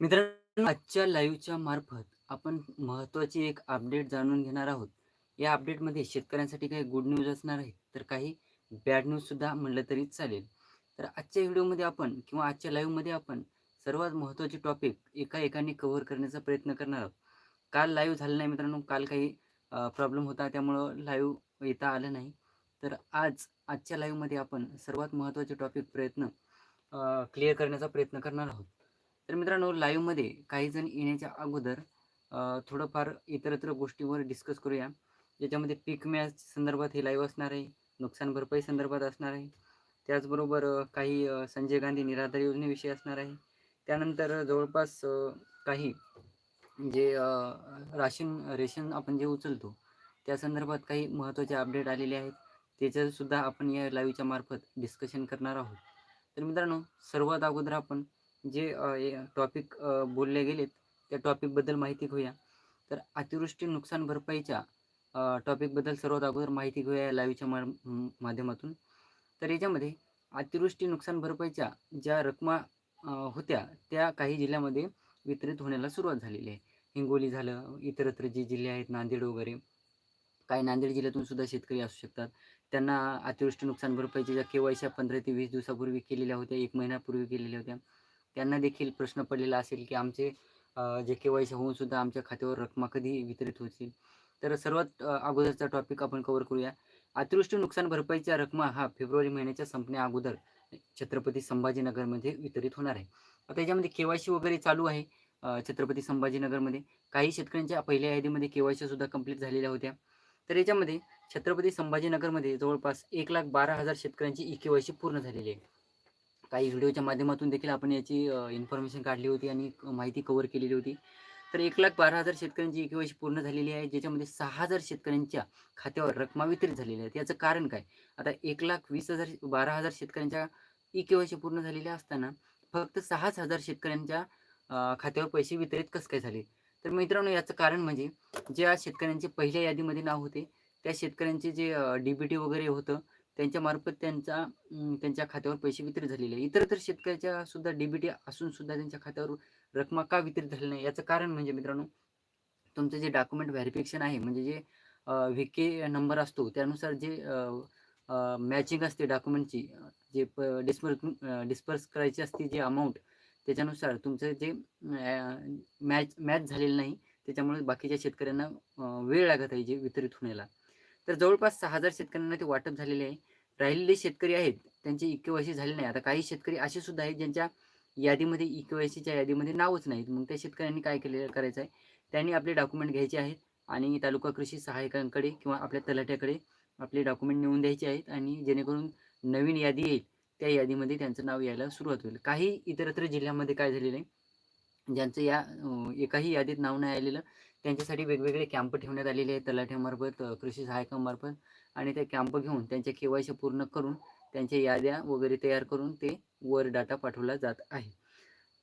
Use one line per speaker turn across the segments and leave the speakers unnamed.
मित्रांनो आजच्या लाईव्हच्या मार्फत आपण महत्त्वाची एक अपडेट जाणून घेणार आहोत. या अपडेटमध्ये शेतकऱ्यांसाठी काही गुड न्यूज असणार आहे, तर काही बॅड न्यूजसुद्धा म्हणलं तरी चालेल. तर आजच्या व्हिडिओमध्ये आपण किंवा आजच्या लाईव्हमध्ये आपण सर्वात महत्त्वाचे टॉपिक एका एकाने कव्हर करण्याचा प्रयत्न करणार आहोत. काल लाईव्ह झालं नाही मित्रांनो, काल काही प्रॉब्लेम होता त्यामुळं लाईव्ह येता आलं नाही. तर आज आजच्या लाईव्हमध्ये आपण सर्वात महत्त्वाचे टॉपिक प्रयत्न क्लिअर करण्याचा प्रयत्न करणार आहोत. तर मित्रांनो लाईव्हमध्ये काही जण येण्याच्या अगोदर थोडंफार इतरत्र गोष्टीवर डिस्कस करूया. ज्याच्यामध्ये पीक मॅच संदर्भात हे लाईव्ह असणार आहे. नुकसान भरपाई संदर्भात असणार आहे. त्याचबरोबर काही संजय गांधी निराधार योजनेविषयी असणार आहे. त्यानंतर जवळपास काही जे राशन रेशन आपण जे उचलतो त्या संदर्भात काही महत्त्वाचे अपडेट आलेले आहेत. त्याचंसुद्धा आपण या लाईव्हच्या मार्फत डिस्कशन करणार आहोत. तर मित्रांनो सर्वात अगोदर आपण जे टॉपिक बोलले गेलेत त्या टॉपिकबद्दल माहिती घेऊया. तर अतिवृष्टी नुकसान भरपाईच्या टॉपिकबद्दल सर्वात अगोदर माहिती घेऊया या लाईव्हच्या मा माध्यमातून. तर याच्यामध्ये अतिवृष्टी नुकसान भरपाईच्या ज्या रकमा होत्या त्या काही जिल्ह्यामध्ये वितरित होण्याला सुरुवात झालेली आहे. हिंगोली झालं, इतरत्र जे जिल्हे आहेत नांदेड वगैरे, काही नांदेड जिल्ह्यातून सुद्धा शेतकरी असू शकतात. त्यांना अतिवृष्टी नुकसान भरपाईच्या ज्या केवायच्या पंधरा ते वीस दिवसापूर्वी केलेल्या होत्या, एक महिन्यापूर्वी केलेल्या होत्या. त्यांना देखील प्रश्न पडलेला असेल, की आमचे जे के-वाय-सी होऊन सुद्धा आमच्या खात्यावर रकमा कधी वितरित होतील. तर सर्वात अगोदरचा टॉपिक आपण कव्हर करूया. अतिवृष्टी नुकसान भरपाईच्या रकमा हा फेब्रुवारी महिन्याच्या संपण्या अगोदर छत्रपती संभाजीनगरमध्ये वितरित होणार आहे. आता याच्यामध्ये के-वाय-सी वगैरे चालू आहे छत्रपती संभाजीनगरमध्ये. काही शेतकऱ्यांच्या पहिल्या यादीमध्ये के-वाय-सी सुद्धा कंप्लीट झालेल्या होत्या. तर याच्यामध्ये छत्रपती संभाजीनगरमध्ये जवळपास 1,12,000 शेतकऱ्यांची ई-के-वाय-सी पूर्ण झालेली आहे. काही व्हिडिओच्या माध्यमातून देखील आपण याची इन्फॉर्मेशन काढली होती आणि माहिती कव्हर केलेली होती. तर एक लाख बारा हजार शेतकऱ्यांची एके वर्षी पूर्ण झालेली आहे. ज्याच्यामध्ये सहा हजार शेतकऱ्यांच्या खात्यावर रकमा वितरित झालेल्या आहेत. याचं कारण काय? आता 1,20,000 12,000 शेतकऱ्यांच्या ई-के-वाय-सी पूर्ण झालेल्या असताना फक्त 6,000 शेतकऱ्यांच्या खात्यावर पैसे वितरित कसं काय झाले? तर मित्रांनो याचं कारण म्हणजे ज्या शेतकऱ्यांचे पहिल्या यादीमध्ये नाव होते, त्या शेतकऱ्यांचे जे डी-बी-टी वगैरे होतं त्यांच्यामार्फत त्यांचा त्यांच्या खात्यावर पैसे वितरित झालेले आहे. इतरत्र शेतकऱ्याच्या सुद्धा डी-बी-टी असून सुद्धा त्यांच्या खात्यावर रकमा का वितरित झाली नाही? याचं कारण म्हणजे मित्रांनो, तुमचं जे डॉक्युमेंट व्हेरिफिकेशन आहे म्हणजे जे व्हीके व्ही-के नंबर असतो त्यानुसार जे मॅचिंग असते डॉक्युमेंटची जे प डिस्पर्स डिस्पर्स करायची असते जे अमाऊंट त्याच्यानुसार तुमचं जे मॅच मॅच झालेलं नाही. त्याच्यामुळे बाकीच्या शेतकऱ्यांना वेळ लागत आहे जे वितरित होण्याला. तर जवळपास सहा हजार शेतकऱ्यांना ते वाटप झालेले आहे. राहिलेले शेतकरी आहेत त्यांची इकेवायसी झालेले झाली नाही. आता काही शेतकरी असे सुद्धा आहेत ज्यांच्या यादीमध्ये इकेवायसीच्या यादीमध्ये नावच नाहीत. मग त्या शेतकऱ्यांनी काय केले करायचं आहे, त्यांनी आपले डॉक्युमेंट घ्यायचे आहेत आणि तालुका कृषी सहायकांकडे किंवा आपल्या तलाठ्याकडे आपले डॉक्युमेंट नेऊन द्यायचे आहेत आणि जेणेकरून नवीन यादी येईल, त्या यादीमध्ये त्यांचं नाव यायला सुरुवात होईल. काही इतरत्र जिल्ह्यामध्ये काय झालेलं आहे, ज्यांचं या एकाही यादीत नाव नाही आलेलं त्यांच्यासाठी वेगवेगळे कॅम्प ठेवण्यात आलेले आहेत तलाठ्यामार्फत, कृषी सहायकामार्फत आणि ते कॅम्प घेऊन त्यांच्या के-वाय-सी पूर्ण करून त्यांच्या याद्या वगैरे तयार करून ते वर डाटा पाठवला जात आहे.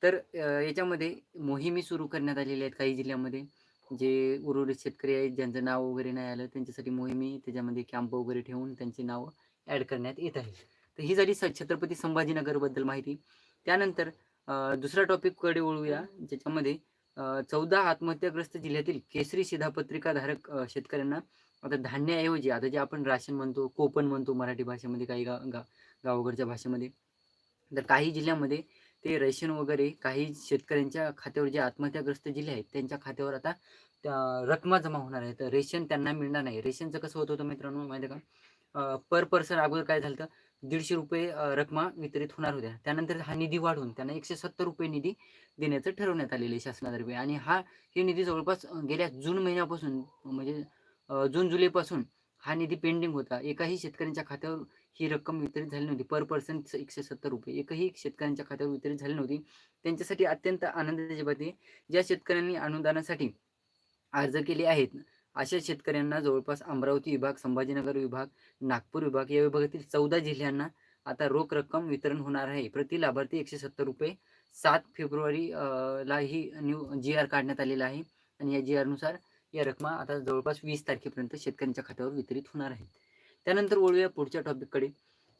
तर याच्यामध्ये मोहिमी सुरू करण्यात आलेल्या आहेत काही जिल्ह्यामध्ये. जे उर्वरित शेतकरी आहेत ज्यांचं नाव वगैरे नाही आलं त्यांच्यासाठी मोहिमी त्याच्यामध्ये कॅम्प वगैरे ठेवून त्यांची नावं ॲड करण्यात येत आहे. तर ही झाली स छत्रपती संभाजीनगरबद्दल माहिती. त्यानंतर दुसऱ्या टॉपिककडे वळूया ज्याच्यामध्ये 14 आत्महत्याग्रस्त जिल्ह्यातील केसरी शिधापत्रिकाधारक अ, शेतकऱ्यांना आता धान्याऐवजी आता जे आपण राशन म्हणतो, कोपन म्हणतो मराठी भाषेमध्ये काही गा गा गावाकडच्या भाषेमध्ये. तर काही जिल्ह्यामध्ये ते रेशन वगैरे काही शेतकऱ्यांच्या खात्यावर जे आत्महत्याग्रस्त जिल्हे आहेत त्यांच्या खात्यावर आता रकमा जमा होणार आहेत. तर रेशन त्यांना मिळणार नाही. रेशनचं कसं होत होतं मित्रांनो माहिती आहे का? पर पर्सन अगोदर काय झालं दीडशे रुपये रकमा वितरित होणार होत्या. त्यानंतर हा निधी वाढवून त्यांना ₹170 निधी देण्याचं ठरवण्यात आलेलं आहे शासनातर्फे आणि हा हे निधी जवळपास गेल्या जून महिन्यापासून म्हणजे जून-जुलैपासून हा निधी पेंडिंग होता. एकाही शेतकऱ्यांच्या खात्यावर ही रक्कम वितरित झाली नव्हती. पर पर्सन ₹170 एकही शेतकऱ्यांच्या खात्यावर वितरित झाली नव्हती. त्यांच्यासाठी अत्यंत आनंदाची बातमी आहे. ज्या शेतकऱ्यांनी अनुदानासाठी अर्ज केले आहेत, अशा शेतकऱ्यांना जवळपास अमरावती विभाग, संभाजीनगर विभाग, नागपूर विभाग या विभागातील 14 जिल्ह्यांना आता रोख रक्कम वितरण होणार आहे. प्रति लाभार्थी ₹170 7 फेब्रुवारी ला ही न्यू जी-आर काढण्यात आलेला आहे आणि या जी-आरनुसार या रकमा आता जवळपास वीस तारखेपर्यंत शेतकऱ्यांच्या खात्यावर वितरित होणार आहेत. त्यानंतर वळूया पुढच्या टॉपिककडे.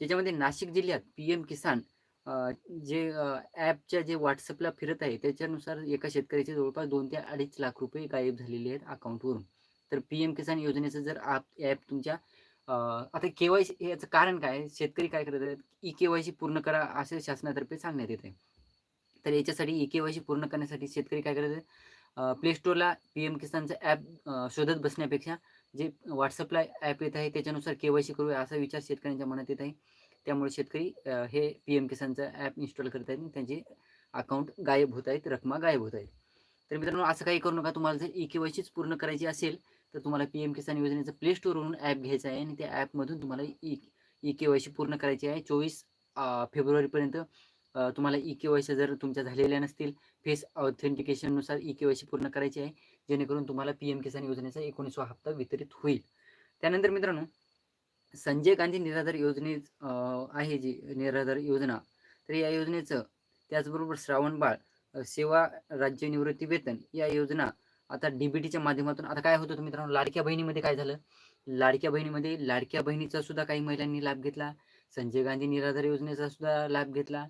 ज्याच्यामध्ये नाशिक जिल्ह्यात पी-एम किसान जे ॲपच्या जे व्हॉट्सअपला फिरत आहे त्याच्यानुसार एका शेतकऱ्याचे जवळपास दोन ते 2.5 लाख रुपये गायब झालेले आहेत अकाउंटवरून. तर पी-एम किसान योजनेचं जर आप ॲप तुमच्या आता के-वाय-सी याचं कारण काय आहे? शेतकरी काय करत आहेत? ई-के-वाय-सी पूर्ण करा असे शासनातर्फे सांगण्यात येत आहे. तर याच्यासाठी ई-के-वाय-सी पूर्ण करण्यासाठी शेतकरी काय करत आहेत? प्ले Play पी-एम किसानचं ॲप शोधत बसण्यापेक्षा जे व्हॉट्सअपला ॲप येत आहे त्याच्यानुसार के-वाय-सी करूया असा विचार शेतकऱ्यांच्या मनात येत आहे. त्यामुळे शेतकरी हे पी-एम किसानचं ॲप इन्स्टॉल करत आहेत आणि त्यांचे अकाउंट गायब होत आहेत, रकमा गायब होत आहेत. तर मित्रांनो असं काही करू नका. तुम्हाला जर ई-के-वाय-सीच पूर्ण करायची असेल तर तुम्हाला पी-एम किसान योजनेचं प्ले स्टोरवरून ॲप घ्यायचं आहे आणि त्या ॲपमधून तुम्हाला e, ई ई-के-वाय-सी पूर्ण करायची आहे. चोवीस फेब्रुवारीपर्यंत तुम्हाला ई-के-वाय-सी जर तुमच्या झालेल्या नसतील, फेस ऑथेंटिकेशननुसार ई-के-वाय-सी पूर्ण करायची आहे. जेणेकरून तुम्हाला पी-एम किसान योजनेचा 19वा हप्ता वितरित होईल. त्यानंतर मित्रांनो, संजय गांधी निराधार योजने आहे जी निराधार योजना, तर या योजनेचं त्याचबरोबर श्रावणबाळ सेवा राज्य निवृत्ती वेतन या योजना आता डी-बी-टीच्या माध्यमातून आता काय होतं मित्रांनो, लाडक्या बहिणीमध्ये काय झालं? लाडक्या बहिणीमध्ये लाडक्या बहिणीचा सुद्धा काही महिलांनी लाभ घेतला. संजय गांधी निराधार योजनेचा सुद्धा लाभ घेतला.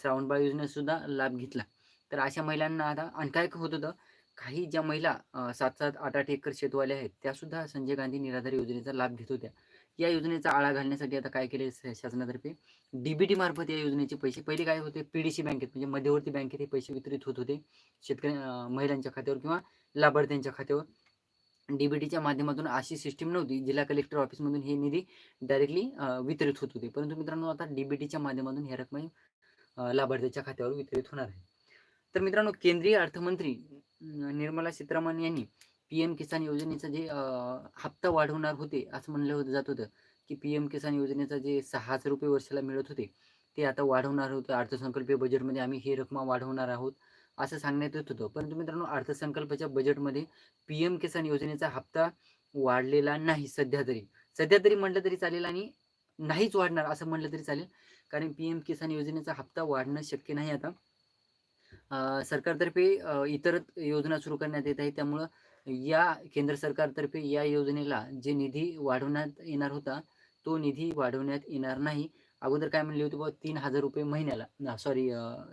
श्रावणबाळ योजनेचा सुद्धा लाभ घेतला. तर अशा महिलांना आता आणि काय होत होतं, काही ज्या महिला सात सात आठ आठ एकर शेतवाल्या आहेत, त्यासुद्धा संजय गांधी निराधार योजनेचा लाभ घेत होत्या. या योजनेचा आळा घालण्यासाठी आता काय केले शासनातर्फे डीबीटी मार्फत या योजनेचे पैसे पहिले काय होते पीडीसी बँकेत म्हणजे मध्यवर्ती बँकेत हे पैसे वितरित होत होते. शेतकरी महिलांच्या खात्यावर किंवा लाभार्थ्यांच्या खात्यावर. डीबीटीच्या माध्यमातून अशी सिस्टीम नव्हती. जिल्हा कलेक्टर ऑफिसमधून हे निधी डायरेक्टली वितरित होत होते. परंतु मित्रांनो आता डीबीटीच्या माध्यमातून ह्या रकमा लाभार्थ्याच्या खात्यावर वितरित होणार आहे. तर मित्रांनो केंद्रीय अर्थमंत्री निर्मला सीतारामन यांनी पी-एम किसान योजनेचा जे हप्ता वाढवणार होते असं म्हणलं होतं जात होतं, की पी-एम किसान योजनेचा जे ₹6,000 वर्षाला मिळत होते, ते आता वाढवणार होतं. अर्थसंकल्पीय बजेटमध्ये आम्ही ही रक्कम वाढवणार आहोत, असं सांगण्यात येत होतं. परंतु मित्रांनो अर्थसंकल्पाच्या बजेटमध्ये पी-एम किसान योजनेचा हप्ता वाढलेला नाही सध्या तरी. सध्या तरी म्हटलं तरी चालेल आणि नाहीच वाढणार असं म्हटलं तरी चालेल. कारण पी-एम किसान योजनेचा हप्ता वाढणं शक्य नाही आता. सरकारतर्फे इतर योजना सुरू करण्यात येत आहे. त्यामुळं या केंद्र सरकारतर्फे या योजनेला जे निधी वाढवण्यात येणार होता, तो निधी वाढवण्यात येणार नाही. अगोदर काय म्हणले होते बाबा ₹3,000 महिन्याला ना सॉरी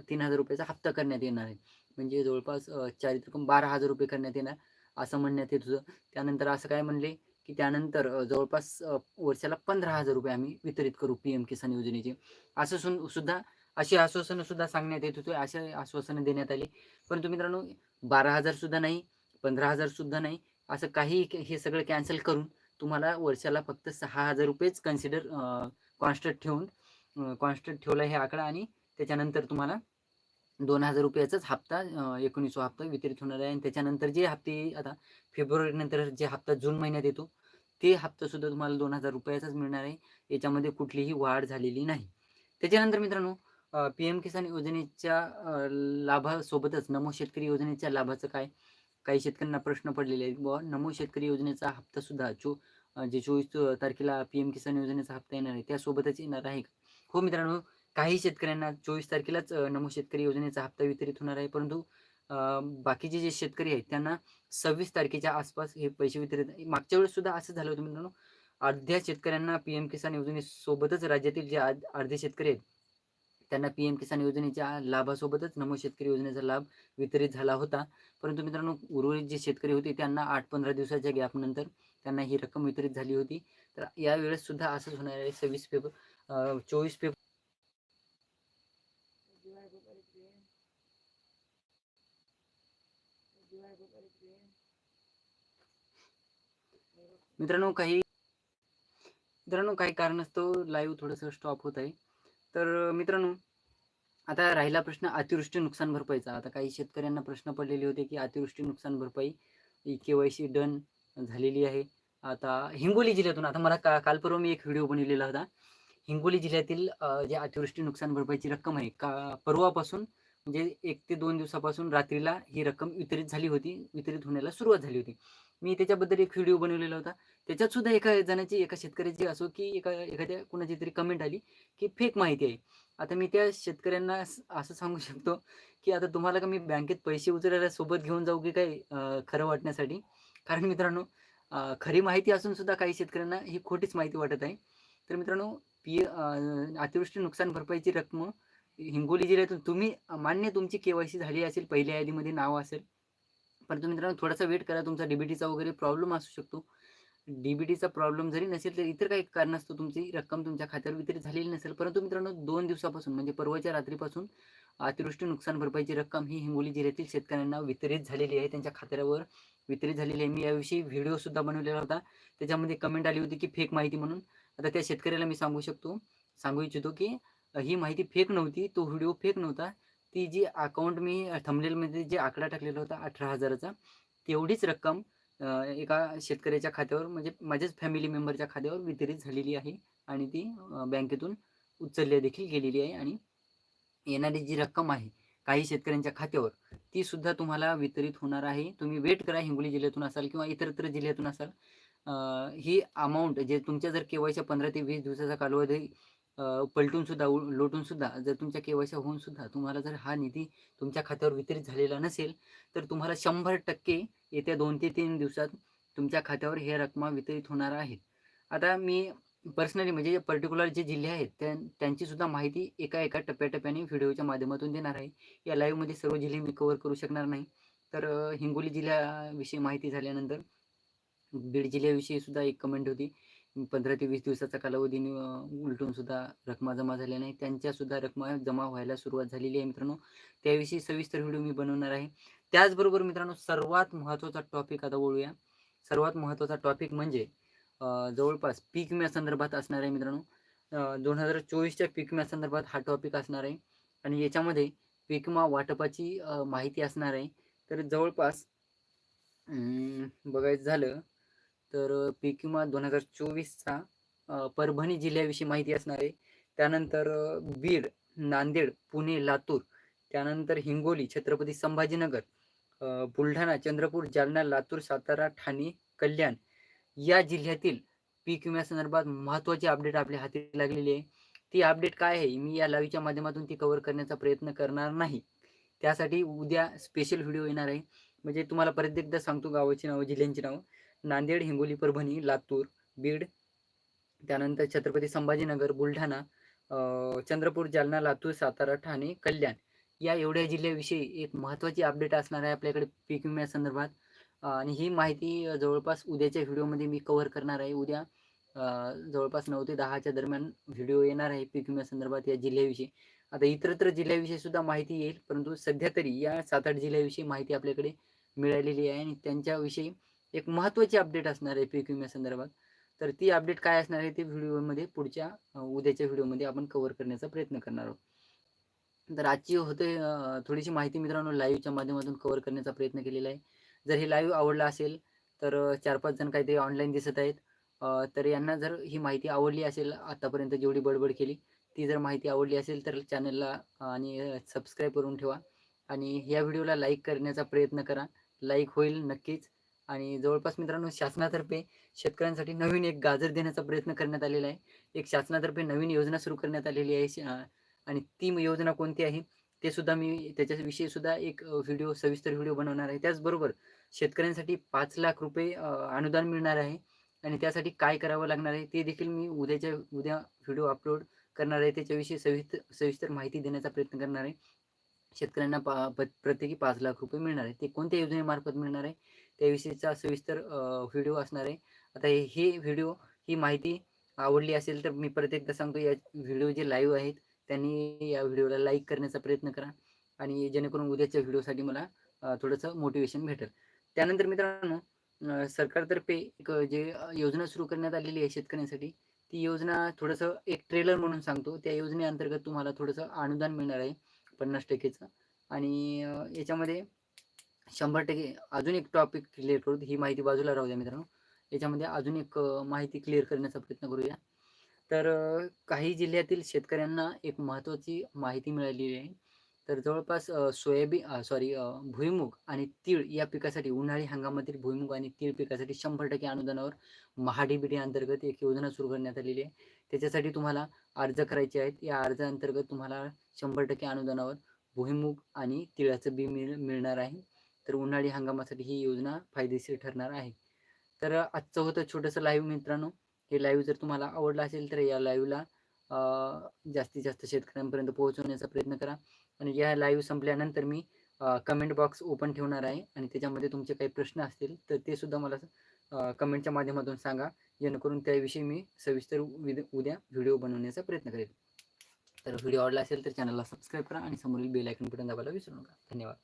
तीन हजार रुपयाचा हप्ता करण्यात येणार आहे. म्हणजे जवळपास अ, चारित रक्कम ₹12,000 करण्यात येणार असं म्हणण्यात येत होतं. त्यानंतर असं काय म्हणले, की त्यानंतर जवळपास वर्षाला पंधरा हजार रुपये आम्ही वितरित करू पी-एम किसान योजनेचे. असं सून सुद्धा अशी आश्वासनं सुद्धा सांगण्यात येत होते. असे आश्वासनं देण्यात आली. परंतु मित्रांनो बारा हजार सुद्धा नाही, 15,000 सुद्धा नाही. असं काहीही हे सगळं कॅन्सल करून तुम्हाला वर्षाला फक्त ₹6,000च कन्सिडर कॉन्स्टंट ठेवून कॉन्स्टंट ठेवला हे आकडा आणि त्याच्यानंतर तुम्हाला दोन हजार रुपयाचाच हप्ता अ, 19वा हप्ता वितरित होणार आहे आणि त्याच्यानंतर जे हप्ते आता फेब्रुवारीनंतर जे हप्ता जून महिन्यात येतो, ते हप्ता सुद्धा तुम्हाला ₹2,000 चाच मिळणार आहे. याच्यामध्ये कुठलीही वाढ झालेली नाही. त्याच्यानंतर मित्रांनो पी-एम किसान योजनेच्या लाभासोबतच नमो शेतकरी योजनेच्या लाभाचं काय? काही शेतकऱ्यांना प्रश्न पडलेले आहेत. बुवा नमो शेतकरी योजनेचा हप्ता सुद्धा चो जे 24 तारखेला पी-एम किसान योजनेचा हप्ता येणार आहे, त्यासोबतच येणार आहे का? हो मित्रांनो, काही शेतकऱ्यांना 24 तारखेलाच नमो शेतकरी योजनेचा हप्ता वितरित होणार आहे. परंतु बाकीचे जे शेतकरी आहेत त्यांना 26 तारखेच्या आसपास हे पैसे वितरित मागच्या वेळेस सुद्धा असं झालं होतं मित्रांनो. अर्ध्या शेतकऱ्यांना पी-एम किसान योजनेसोबतच राज्यातील जे अर्धे शेतकरी आहेत, त्यांना पी-एम किसान योजनेच्या लाभासोबतच नमो शेतकरी योजनेचा लाभ वितरित झाला होता. परंतु मित्रांनो उर्वरित जे शेतकरी होते त्यांना 8-15 दिवसाच्या गॅपनंतर त्यांना ही रक्कम वितरित झाली होती. तर यावेळेस सुद्धा असंच होणार आहे 26 फेब्रु चोवीस 24 मित्रांनो काही मित्रांनो काही कारणास्तव लाईव्ह थोडंसं स्टॉप होत आहे. तर मित्रांनो, आता राहिला प्रश्न अतिवृष्टी नुकसान भरपाईचा. आता काही शेतकऱ्यांना प्रश्न पडलेले होते, की अतिवृष्टी नुकसान भरपाई के वाय सी डन झालेली आहे. आता हिंगोली जिल्ह्यातून आता मला का काल परवा मी एक व्हिडिओ बनवलेला होता. हिंगोली जिल्ह्यातील जे अतिवृष्टी नुकसान भरपाईची रक्कम आहे का परवापासून म्हणजे एक ते दोन दिवसापासून रात्रीला ही रक्कम वितरित झाली होती. वितरित होण्याला सुरुवात झाली होती. मी त्याच्याबद्दल एक व्हिडिओ बनवलेला होता. त्याच्यात सुद्धा एका जणाची, एका शेतकऱ्याची असो, की एका एखाद्या कुणाची तरी कमेंट आली, की फेक माहिती आहे. आता मी त्या शेतकऱ्यांना असं सांगू शकतो, की आता तुम्हाला का मी बँकेत पैसे उचलायला सोबत घेऊन जाऊ की काय खरं वाटण्यासाठी? कारण मित्रांनो खरी माहिती असून सुद्धा काही शेतकऱ्यांना ही खोटीच माहिती वाटत आहे. तर मित्रांनो पी अतिवृष्टी नुकसान भरपाईची रक्कम हिंगोली जिल्ह्यातून तुम्ही मान्य तुमची केवायसी झाली असेल पहिल्या यादीमध्ये नाव असेल. परंतु मित्रांनो थोडासा वेट करा तुमचा डीबीटीचा वगैरे प्रॉब्लेम असू शकतो. डीबीटीचा प्रॉब्लेम जरी नसेल तर इतर काही कारणास्तव तुमची रक्कम तुमच्या खात्यावर वितरित झालेली नसेल. परंतु मित्रांनो दोन दिवसापासून म्हणजे परवाच्या रात्रीपासून अतिवृष्टी नुकसान भरपाईची रक्कम ही हिंगोली जिल्ह्यातील शेतकऱ्यांना वितरित झालेली आहे. त्यांच्या खात्यावर वितरित झालेली आहे. मी याविषयी व्हिडिओ सुद्धा बनवलेला होता. त्याच्यामध्ये कमेंट आली होती की फेक माहिती म्हणून. आता त्या शेतकऱ्याला मी सांगू शकतो सांगू इच्छितो की ही माहिती फेक नव्हती तो व्हिडिओ फेक नव्हता. ती जी अकाउंट मी थंबनेलमध्ये जे आकडा टाकलेला होता अठरा हजाराचा तेवढीच रक्कम एका शेतकऱ्याच्या खात्यावर म्हणजे माझ्याच फॅमिली मेंबरच्या खात्यावर वितरित झालेली आहे आणि ती बँकेतून उचलल्या देखील गेलेली आहे आणि येणारी जी रक्कम आहे काही शेतकऱ्यांच्या खात्यावर ती सुद्धा तुम्हाला वितरित होणार आहे. तुम्ही वेट करा हिंगोली जिल्ह्यातून असाल किंवा इतरत्र जिल्ह्यातून असाल. ही अमाऊंट जे तुमच्या जर केवायच्या पंधरा ते वीस दिवसाचा कालावधी पलटून सुद्धा लोटून सुद्धा जर तुमच्या केवायच्या होऊन सुद्धा तुम्हाला जर हा निधी तुमच्या खात्यावर वितरित झालेला नसेल तर तुम्हाला शंभर टक्के येत्या दोन ते तीन दिवसात तुमच्या खात्यावर हे रक्कम वितरित होणार आहेत आता मी पर्सनली म्हणजे पर्टिक्युलर जे जिल्हे आहेत त्या त्यांची सुद्धा माहिती एका एका टप्प्याटप्प्याने व्हिडिओच्या माध्यमातून देणार आहे. या लाईव्हमध्ये सर्व जिल्हे मी कव्हर करू शकणार नाही. तर हिंगोली जिल्ह्याविषयी माहिती झाल्यानंतर बीड जिल्ह्याविषयी सुद्धा एक कमेंट होती. पंधरा ते वीस दिवसाचा कालावधीने उलटून सुद्धा रकमा जमा झाल्या नाही त्यांच्या सुद्धा रकमा जमा व्हायला सुरुवात झालेली आहे मित्रांनो. त्याविषयी सविस्तर व्हिडिओ मी बनवणार आहे. त्याचबरोबर मित्रांनो सर्वात महत्त्वाचा टॉपिक आता बोलूया सर्वात महत्त्वाचा टॉपिक म्हणजे जवळपास पीक विम्या संदर्भात असणार आहे मित्रांनो. दोन हजार चोवीसच्या पीक विम्या संदर्भात हा टॉपिक असणार आहे. आणि याच्यामध्ये पीक विमा वाटपाची माहिती असणार आहे. तर जवळपास बघायचं झालं तर पीक विमा दोन हजार चोवीसचा परभणी जिल्ह्याविषयी माहिती असणार आहे. त्यानंतर बीड नांदेड पुणे लातूर त्यानंतर हिंगोली छत्रपती संभाजीनगर बुलढाणा चंद्रपूर जालना लातूर सातारा ठाणे कल्याण या जिल्ह्यातील पीक विम्यासंदर्भात महत्त्वाची अपडेट आपल्या हाती लागलेली आहे. ती अपडेट काय आहे? मी या लाईव्हच्या माध्यमातून ती कव्हर करण्याचा प्रयत्न करणार नाही. त्यासाठी उद्या स्पेशल व्हिडिओ येणार आहे. म्हणजे तुम्हाला परत एकदा सांगतो गावाची नावं जिल्ह्यांची नावं. नांदेड हिंगोली परभणी लातूर बीड त्यानंतर छत्रपती संभाजीनगर बुलढाणा चंद्रपूर जालना लातूर सातारा ठाणे कल्याण. या एवढ्या जिल्ह्याविषयी एक महत्त्वाची अपडेट असणार आहे आपल्याकडे पीक विम्यासंदर्भात आणि ही माहिती जवळपास उद्याच्या व्हिडिओमध्ये मी कव्हर करणार आहे. उद्या जवळपास नऊ ते दहाच्या दरम्यान व्हिडिओ येणार आहे पीक विम्यासंदर्भात या जिल्ह्याविषयी. आता इतरत्र जिल्ह्याविषयी सुद्धा माहिती येईल परंतु सध्या तरी या सात आठ जिल्ह्याविषयी माहिती आपल्याकडे मिळालेली आहे आणि त्यांच्याविषयी एक महत्त्वाची अपडेट असणार आहे पीक विम्यासंदर्भात तर ती अपडेट काय असणार आहे ते व्हिडिओमध्ये पुढच्या उद्याच्या व्हिडिओमध्ये आपण कव्हर करण्याचा प्रयत्न करणार आहोत. तर आजची होते थोडीशी माहिती मित्रांनो लाईव्हच्या माध्यमातून कव्हर करण्याचा प्रयत्न केलेला आहे. जर हे लाईव्ह आवडला असेल तर चार पाच जण काहीतरी ऑनलाईन दिसत आहेत. तर यांना जर ही माहिती आवडली असेल आतापर्यंत जेवढी बडबड केली ती जर माहिती आवडली असेल तर चॅनलला आणि सबस्क्राईब करून ठेवा. आणि या व्हिडिओला लाईक करण्याचा प्रयत्न करा. लाईक होईल नक्कीच. आणि जवळपास मित्रांनो शासनातर्फे शेतकऱ्यांसाठी नवीन एक गाजर देण्याचा प्रयत्न करण्यात आलेला आहे. एक शासनातर्फे नवीन योजना सुरू करण्यात आलेली आहे. आणि ती योजना कोणती आहे ते सुद्धा मी त्याच्याविषयी सुद्धा एक व्हिडिओ सविस्तर व्हिडिओ बनवणार आहे. त्याचबरोबर शेतकऱ्यांसाठी पाच लाख रुपये अनुदान मिळणार आहे. आणि त्यासाठी काय करावं लागणार आहे ते देखील मी उद्याच्या उद्या व्हिडिओ अपलोड करणार आहे. त्याच्याविषयी सविस्तर सविस्तर माहिती देण्याचा प्रयत्न करणार आहे. शेतकऱ्यांना पा प्रत्येकी पाच लाख रुपये मिळणार आहे. ते कोणत्या योजनेमार्फत मिळणार आहे त्याविषयीचा सविस्तर व्हिडिओ असणार आहे. आता हे व्हिडिओ ही माहिती आवडली असेल तर मी परत एकदा सांगतो या व्हिडिओ जे लाईव्ह आहेत त्यांनी या व्हिडिओला लाईक करण्याचा प्रयत्न करा आणि जेणेकरून उद्याच्या व्हिडिओसाठी मला थोडंसं मोटिवेशन भेटेल. त्यानंतर मित्रांनो सरकारतर्फे एक जे योजना सुरू करण्यात आलेली आहे शेतकऱ्यांसाठी ती योजना थोडंसं एक ट्रेलर म्हणून सांगतो. त्या योजनेअंतर्गत तुम्हाला थोडंसं अनुदान मिळणार आहे पन्नास टक्केचं. आणि याच्यामध्ये शंभर टक्के अजून एक टॉपिक क्लिअर करू. ही माहिती बाजूला राहू द्या मित्रांनो. याच्यामध्ये अजून एक माहिती क्लिअर करण्याचा प्रयत्न करूया. तर काही जिल्ह्यातील शेतकऱ्यांना एक महत्त्वाची माहिती मिळालेली आहे. तर जवळपास सोयाबीन सॉरी भुईमुग आणि तीळ या पिकासाठी उन्हाळी हंगामातील भुईमुग आणि तीळ पिकासाठी शंभर टक्के अनुदानावर महाडीबीडी अंतर्गत एक योजना सुरू करण्यात आलेली आहे. त्याच्यासाठी तुम्हाला अर्ज करायचे आहेत. या अर्जाअंतर्गत तुम्हाला शंभर टक्के अनुदानावर भुईमुग आणि तिळाचं बी मिळ मिळणार आहे. तर उन्हाळी हंगामासाठी ही योजना फायदेशीर ठरणार आहे. तर आजचं होतं छोटंसं लाईव्ह मित्रांनो. हे लाईव्ह जर तुम्हाला आवडलं असेल तर या लाईव्हला जास्तीत जास्त शेतकऱ्यांपर्यंत पोहोचवण्याचा प्रयत्न करा. आणि या लाईव्ह संपल्यानंतर मी कमेंट बॉक्स ओपन ठेवणार आहे. आणि त्याच्यामध्ये तुमचे काही प्रश्न असतील तर ते सुद्धा मला कमेंटच्या माध्यमातून सांगा. जेणेकरून त्याविषयी मी सविस्तर उद्या व्हिडिओ बनवण्याचा प्रयत्न करेल. तर व्हिडिओ आवडला असेल तर चॅनलला सबस्क्राईब करा आणि समोरील बेल आयकन बटन दाबायला विसरू नका. धन्यवाद.